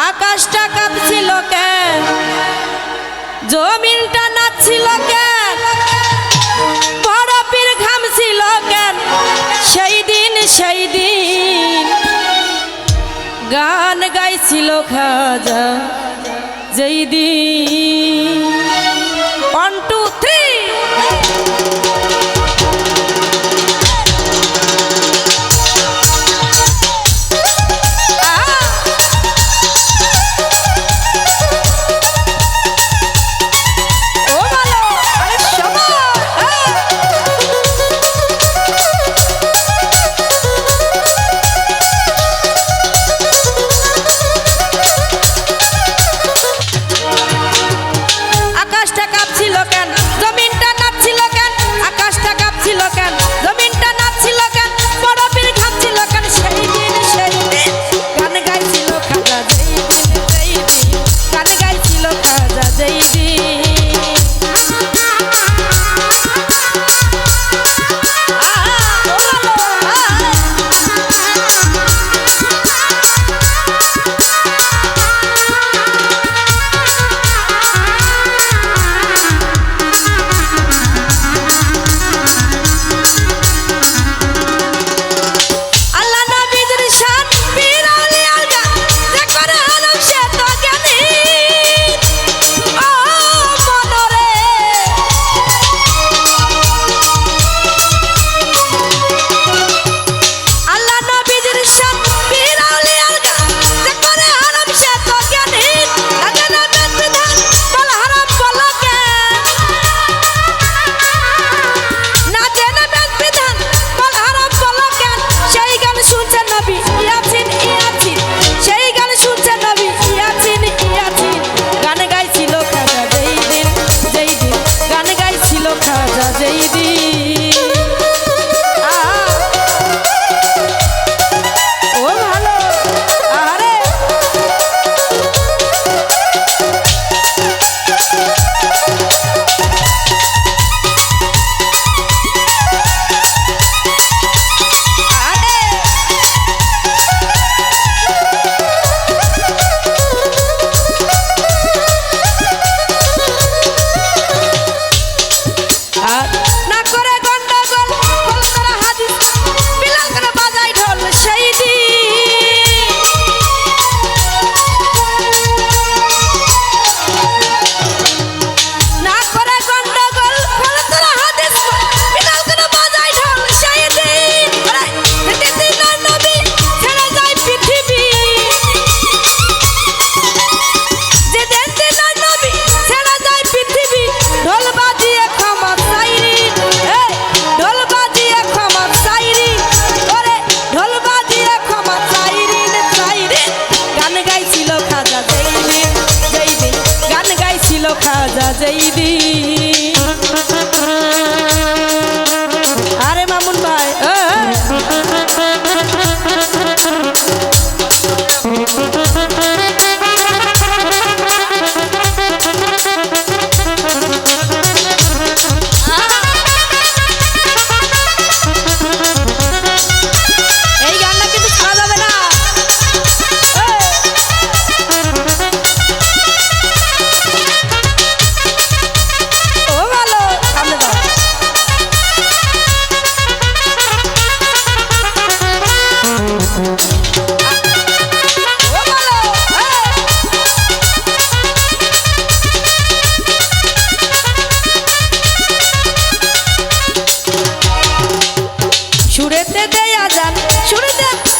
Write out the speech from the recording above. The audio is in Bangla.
আকাশটা কাঁপছিল কে? জমিনটা নাচছিল কে? বরফির ঘামছিল কেন সেই দিন সেই দিন গান গাইছিল খাজা, যেই দিন fazer Yeah.